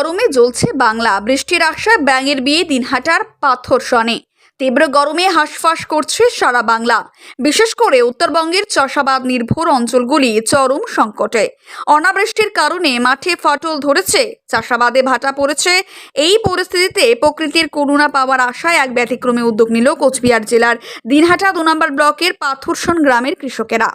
গরমে জ্বলছে বাংলা। বৃষ্টির আশায় ব্যাঙের বিয়ে দিনহাটার পাথর সনে। তীব্র গরমে হাঁসফাঁস করছে সারা বাংলা। বিশেষ করে উত্তরবঙ্গের চাষাবাদ নির্ভর অঞ্চলগুলি চরম সংকটে। অনাবৃষ্টির কারণে মাঠে ফাটল ধরেছে, চাষাবাদে ভাটা পড়েছে। এই পরিস্থিতিতে প্রকৃতির করুণা পাওয়ার আশায় এক ব্যতিক্রমী উদ্যোগ নিল কোচবিহার জেলার দিনহাটা দু নম্বর ব্লকের পাথরসন গ্রামের কৃষকেরা।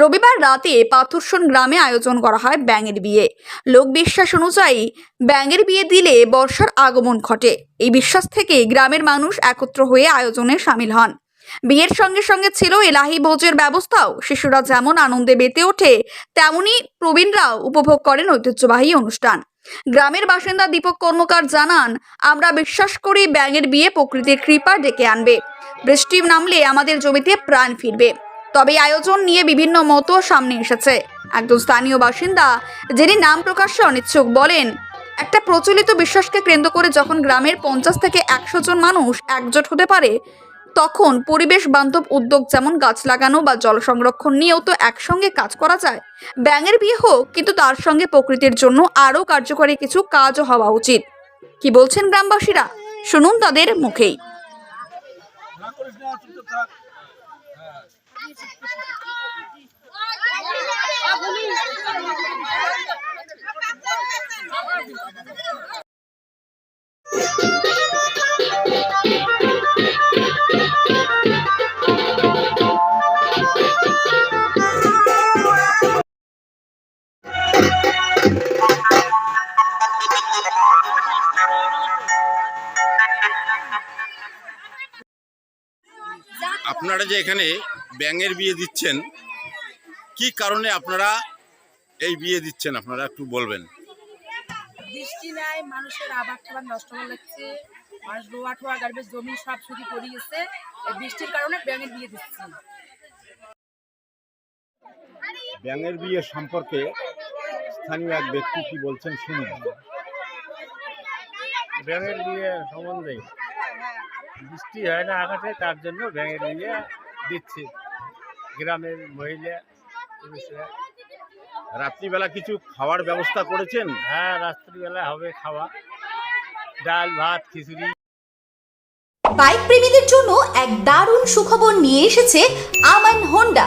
রবিবার রাতে পাথরসন গ্রামে আয়োজন করা হয় ব্যাঙের বিয়ে। লোক বিশ্বাস অনুযায়ী ব্যাঙের বিয়ে দিলে বর্ষার আগমন ঘটে। এই বিশ্বাস থেকে গ্রামের মানুষ একত্র হয়ে আয়োজনে সামিল হন। বিয়ের সঙ্গে সঙ্গে ছিল এলাহি ভোজের ব্যবস্থাও। শিশুরা যেমন আনন্দে মেতে ওঠে তেমনি প্রবীণরাও উপভোগ করেন ঐতিহ্যবাহী অনুষ্ঠান। গ্রামের বাসিন্দা দীপক কর্মকার জানান, আমরা বিশ্বাস করি ব্যাঙের বিয়ে প্রকৃতির কৃপা ডেকে আনবে। বৃষ্টি নামলে আমাদের জমিতে প্রাণ ফিরবে। তবে আয়োজন নিয়ে বিভিন্ন মতও সামনে এসেছে। একজন স্থানীয় বাসিন্দা, যিনি নাম প্রকাশ্যে অনিচ্ছুক বলেন একটা প্রচলিত বিশ্বাসকে কেন্দ্র করে যখন গ্রামের পঞ্চাশ থেকে একশো জন মানুষ একজোট হতে পারে, তখন পরিবেশ বান্ধব উদ্যোগ যেমন গাছ লাগানো বা জল সংরক্ষণ নিয়েও তো একসঙ্গে কাজ করা যায়। ব্যাঙের বিয়ে হোক, কিন্তু তার সঙ্গে প্রকৃতির জন্য আরও কার্যকরী কিছু কাজও হওয়া উচিত। কি বলছেন গ্রামবাসীরা? শুনুন তাদের মুখেই। আপনারা যে এখানে ব্যাঙের বিয়ে দিচ্ছেন কি কারণে আপনারা এই বিয়ে দিচ্ছেন? আপনারা একটু বলবেন। বৃষ্টি নাই মানুষের আবার টাবার নষ্ট হয়ে যাচ্ছে মানুষ রোয়া ঠোয়া গার্বেজ জমি সব শুকিয়ে পড়ে গেছে। বৃষ্টির কারণে ব্যাঙের বিয়ে দিচ্ছি। ব্যাঙের বিয়ে সম্পর্কে স্থানীয় এক ব্যক্তি কি বলছেন শুনুন। ব্যাঙের বিয়ে সম্বন্ধে। বৃষ্টি হয় না আকাশে তার জন্য ব্যাঙের বিয়ে দিচ্ছে। গ্রামের মহিলা পুরুষরা রাত্রিবেলা কিছু খাওয়ার ব্যবস্থা করেছেন? হ্যাঁ রাত্রিবেলা হবে খাওয়া। ডাল ভাত খিচুড়ি। বাইক প্রেমীদের জন্য এক দারুণ সুখবর নিয়ে এসেছে আমান হোন্ডা।